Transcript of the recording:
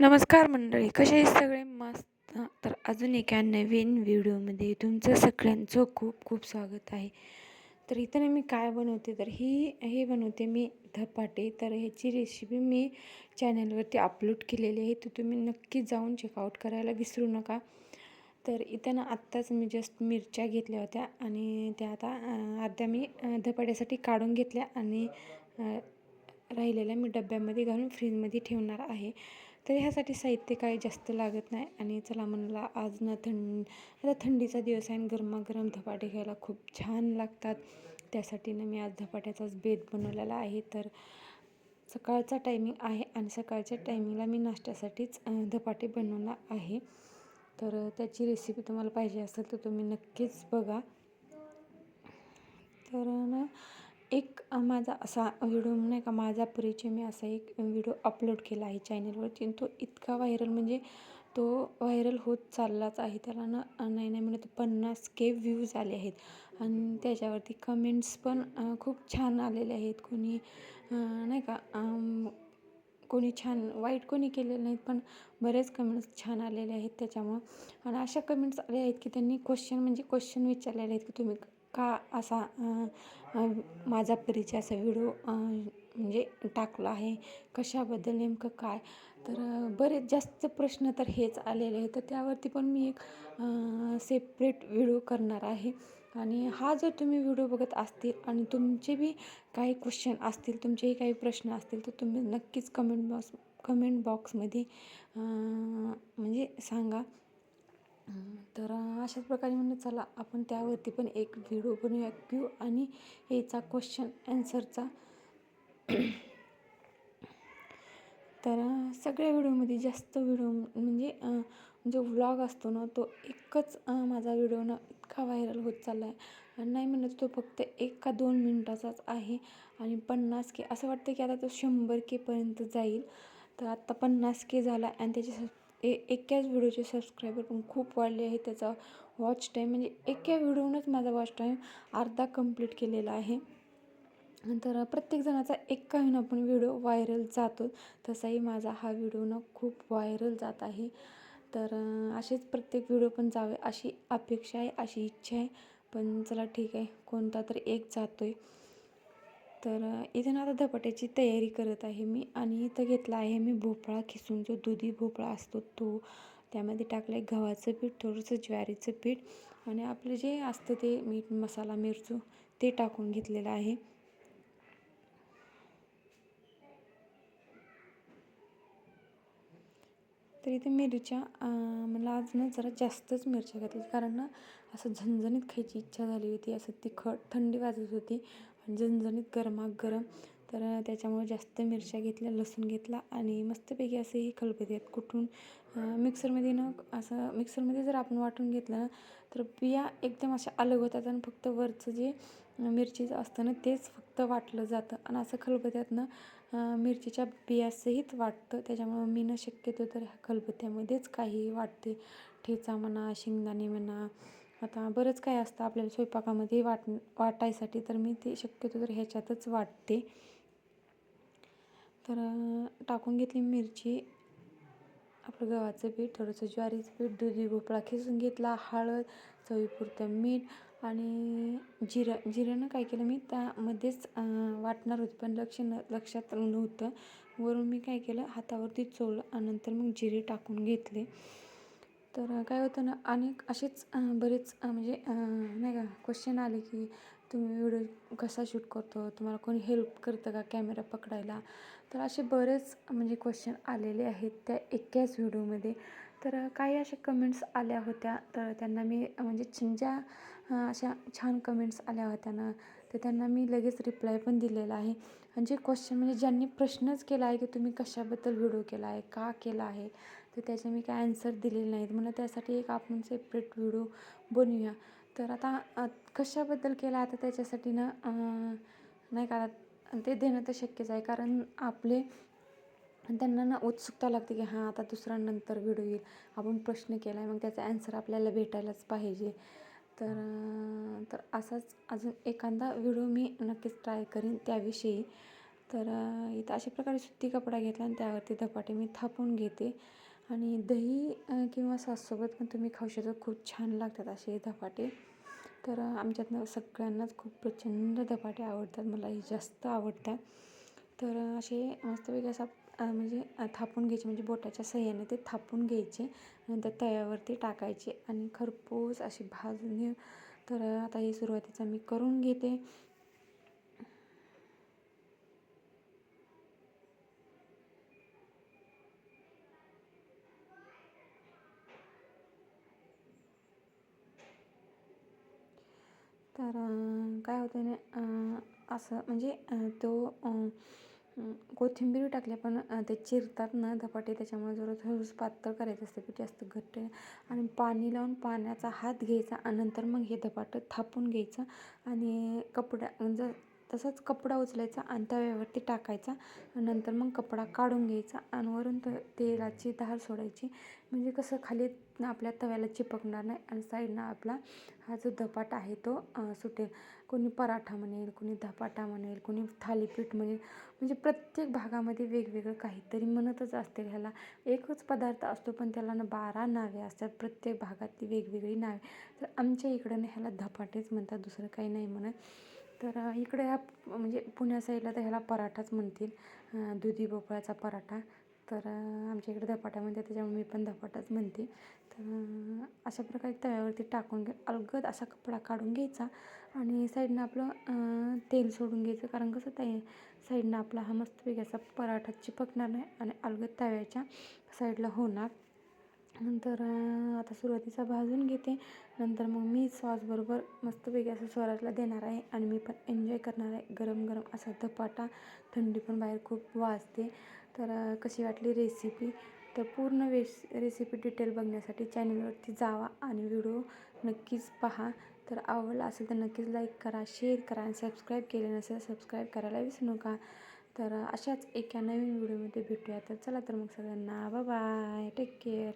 नमस्कार मंडळी कसे आहेत सगळे? मस्त. तर अजून एका नवीन व्हिडिओमध्ये तुमचं सगळ्यांचं खूप खूप स्वागत आहे. तर इथं मी काय बनवते? तर ही हे बनवते मी धपाटे. तर ह्याची रेसिपी मी चॅनलवरती अपलोड केलेली आहे. तर तुम्ही नक्की जाऊन चेकआउट करायला विसरू नका. तर इथं ना आत्ताच मी जस्ट मिरच्या घेतल्या होत्या आणि त्या आता अर्ध्या मी धपाट्यासाठी काढून घेतल्या आणि राहिलेल्या मी डब्यामध्ये घालून फ्रीजमध्ये ठेवणार आहे. तर ह्यासाठी साहित्य काही जास्त लागत नाही आणि चला म्हणला आज ना थंड आता थंडीचा दिवस आहे आणि गरमागरम धपाटे खायला खूप छान लागतात. त्यासाठी ना मी आज धपाट्याचाच बेत बनवलेला आहे. तर सकाळचा टायमिंग आहे आणि सकाळच्या टायमिंगला मी नाश्त्यासाठीच धपाटे बनवणार आहे. तर त्याची रेसिपी तुम्हाला पाहिजे असेल तर तुम्ही नक्कीच बघा. तर ना एक माझा असा व्हिडिओ नाही का माझा परिचय मी असा एक व्हिडिओ अपलोड केला आहे चॅनलवरती. तो इतका व्हायरल म्हणजे तो व्हायरल होत चाललाच आहे. त्याला ना नाही नाही म्हणत पन्नास के व्ह्यूज आले आहेत. आणि त्याच्यावरती कमेंट्स पण खूप छान आलेले आहेत. कोणी नाही का कोणी छान वाईट कोणी केलेलं नाहीत पण बरेच कमेंट्स छान आलेले आहेत त्याच्यामुळं. आणि अशा कमेंट्स आले आहेत की त्यांनी क्वेश्चन म्हणजे क्वेश्चन विचारलेले आहेत की तुम्ही का असा माझा परिचय असा व्हिडिओ म्हणजे टाकला आहे. कशाबद्दल नेमकं काय? तर बरेच जास्त प्रश्न तर हेच आलेले आहेत. तर त्यावरती पण मी एक सेपरेट व्हिडिओ करणार आहे. आणि हा जर तुम्ही व्हिडिओ बघत असतील आणि तुमचे बी काही क्वेश्चन असतील तुमचेही काही प्रश्न असतील तर तुम्ही नक्कीच कमेंट बॉक्स कमेंट बॉक्समध्ये म्हणजे सांगा. तर अशाच प्रकारे म्हणलं चला आपण त्यावरती पण एक व्हिडिओ बनवूया. क्यू आणि एचा क्वेश्चन ॲन्सरचा तर सगळ्या व्हिडिओमध्ये जास्त व्हिडिओ म्हणजे जो व्लॉग असतो ना तो एकच माझा व्हिडिओ ना इतका व्हायरल होत चालला आहे आणि नाही म्हणत तो फक्त एक का दोन मिनटाचाच आहे. आणि पन्नास के असं वाटतं की आता तो शंभर केपर्यंत जाईल. तर आत्ता पन्नास के झाला आणि त्याच्या ए एकाच व्हिडिओचे सबस्क्रायबर पण खूप वाढले आहे त्याचा वॉच टाईम म्हणजे एका व्हिडिओनंच माझा वॉच टाईम अर्धा कंप्लीट केलेला आहे. तर प्रत्येक जणाचा एक आपण पण व्हिडिओ व्हायरल जातो. तसाही माझा हा व्हिडिओ ना खूप व्हायरल जात आहे. तर असेच प्रत्येक व्हिडिओ पण जावे अशी अपेक्षा आहे अशी इच्छा आहे. पण चला ठीक आहे कोणता तर एक जातो आहे तर इथे ना आता धपाट्याची तयारी करत आहे मी आणि इथं घेतला आहे मी भोपळा खिसून. जो दुधी भोपळा असतो तो त्यामध्ये टाकलं आहे गव्हाचं पीठ थोडंसं ज्वारीचं पीठ आणि आपलं जे असतं ते मीठ मसाला मिरचू ते टाकून घेतलेलं आहे. तर इथे मिरच्या मला आज ना जरा जास्तच मिरच्या घातल्या कारण ना असं झणझणीत खायची इच्छा झाली होती. असं तिखट थंडी वाजत होती. आणि झणझणीत गरमागरम तर त्याच्यामुळे जास्त मिरच्या घेतल्या लसूण घेतला आणि मस्तपैकी असे हे आहेत कुठून? मिक्सरमध्ये न असं मिक्सरमध्ये जर आपण वाटून घेतलं ना तर बिया एकदम अशा अलग होतात आणि फक्त वरचं जे मिरचीचं असतं ना तेच फक्त वाटलं जातं. आणि असं खलबत्यातनं मिरचीच्या बियासहित वाटतं. त्याच्यामुळं मी न शक्यतो तर ह्या खलबत्त्यामध्येच काही वाटते. ठेचा म्हणा शेंगदाणे म्हणा आता बरंच काय असतं आपल्याला स्वयंपाकामध्ये वाट वाटायसाठी. तर मी ते शक्यतो तर ह्याच्यातच वाटते. तर टाकून घेतली मिरची. आपलं गव्हाचं पीठ थोडंसं ज्वारीचं पीठ दुधी भोपळा खिसून घेतला हळद चवीपुरतं मीठ आणि जिरं जिऱ्यानं काय केलं मी त्यामध्येच वाटणार होते पण लक्ष न लक्षात नव्हतं. वरून मी काय केलं हातावरती चोळलं आणि नंतर मग जिरे टाकून घेतले. तर काय होतं ना अनेक असेच बरेच म्हणजे नाही का क्वेश्चन आले की तुम्ही व्हिडिओ कसा शूट करतो? तुम्हाला कोणी हेल्प करतं का कॅमेरा पकडायला? तर असे बरेच म्हणजे क्वेश्चन आलेले आहेत त्या एकाच व्हिडिओमध्ये तर काही अशा कमेंट्स आल्या होत्या. तर त्यांना मी म्हणजे ज्या अशा छान कमेंट्स आल्या होत्या ना. तर त्यांना मी लगेच रिप्लाय पण दिलेला आहे. आणि जे क्वेश्चन म्हणजे ज्यांनी प्रश्नच केला आहे की तुम्ही कशाबद्दल व्हिडिओ केला आहे का केला आहे तर त्याचे मी काय आन्सर दिलेले नाहीत. म्हणून त्यासाठी एक आपण सेपरेट व्हिडिओ बनवूया. तर आता कशाबद्दल केला आता त्याच्यासाठी ना नाही का ते देणं तर शक्यच आहे. कारण आपले त्यांना ना उत्सुकता लागते की हां आता दुसरा नंतर व्हिडिओ येईल. आपण प्रश्न केला आहे मग त्याचा ॲन्सर आपल्याला भेटायलाच पाहिजे. तर तर असाच अजून एखादा व्हिडिओ मी नक्कीच ट्राय करीन त्याविषयी. तर इथं अशा प्रकारे सुती कपडा घेतला आणि त्यावरती धपाटे मी थापून घेते. आणि दही किंवा साससोबत पण तुम्ही खाऊ शकता. खूप छान लागतात असे धपाटे. तर आमच्यातनं सगळ्यांनाच खूप प्रचंड धपाटे आवडतात. मलाही जास्त आवडतात. तर असे मस्तपैकी असा म्हणजे थापून घ्यायचे. म्हणजे बोटाच्या सहाय्याने ते थापून घ्यायचे. नंतर तव्यावरती टाकायचे. आणि खरपूस अशी भाजून तर आता हे सुरुवातीचं मी करून घेते. तर काय होतं ना असं म्हणजे तो कोथिंबीर टाकली पण ते चिरतात ना धपाटे त्याच्यामुळे जरा थोडंसं पातळ करायचं असतं पीठ जास्त घट्ट आणि पाणी लावून पाण्याचा हात घ्यायचा आणि नंतर मग हे धपाटं थापून घ्यायचं आणि कपडा म्हणजे जर तसाच कपडा उचलायचा आणि तव्यावरती टाकायचा. नंतर मग कपडा काढून घ्यायचा आणि वरून त तेलाची धार सोडायची. म्हणजे कसं खाली आपल्या तव्याला चिपकणार नाही आणि साईडनं आपला हा जो धपाटा आहे तो सुटेल. कोणी पराठा म्हणेल कोणी धपाटा म्हणेल कोणी थालीपीठ म्हणेल. म्हणजे प्रत्येक भागामध्ये वेगवेगळं काहीतरी म्हणतच असते. ह्याला एकच पदार्थ असतो पण त्याला ना बारा नावे असतात. प्रत्येक भागातली वेगवेगळी नावे. तर आमच्या इकडं ना ह्याला धपाटेच म्हणतात दुसरं काही नाही म्हणत. तर इकडे ह्या म्हणजे पुण्या साईडला तर ह्याला पराठाच म्हणतील. दुधी भोपळ्याचा पराठा. तर आमच्या इकडे धपाटा म्हणते त्याच्यामुळे मी पण धपाटाच म्हणते. तर अशा प्रकारे तव्यावरती टाकून घे अलगद असा कपडा काढून घ्यायचा आणि साईडनं आपलं तेल सोडून घ्यायचं. कारण कसं ते साईडनं आपला हा मस्तपैकी असा पराठा चिपकणार नाही आणि अलगद तव्याच्या साईडला होणार. नंतर आता सुरुवातीचा भाजून घेते. नंतर मग मी सॉसबरोबर मस्तपैकी असं स्वराजला देणार आहे आणि मी पण एन्जॉय करणार आहे. गरम गरम असा धपाटा थंडी पण बाहेर खूप वाजते. तर कशी वाटली रेसिपी तर पूर्ण वेस रेसिपी डिटेल बघण्यासाठी चॅनलवरती जावा आणि व्हिडिओ नक्कीच पहा. तर आवडला असेल तर नक्कीच लाईक करा शेअर करा आणि सबस्क्राईब केले नसेल सबस्क्राईब करायला विसरू नका. तर अशाच एका नवीन व्हिडिओमध्ये भेटूया. तर चला तर मग सगळ्यांना बाय टेक केअर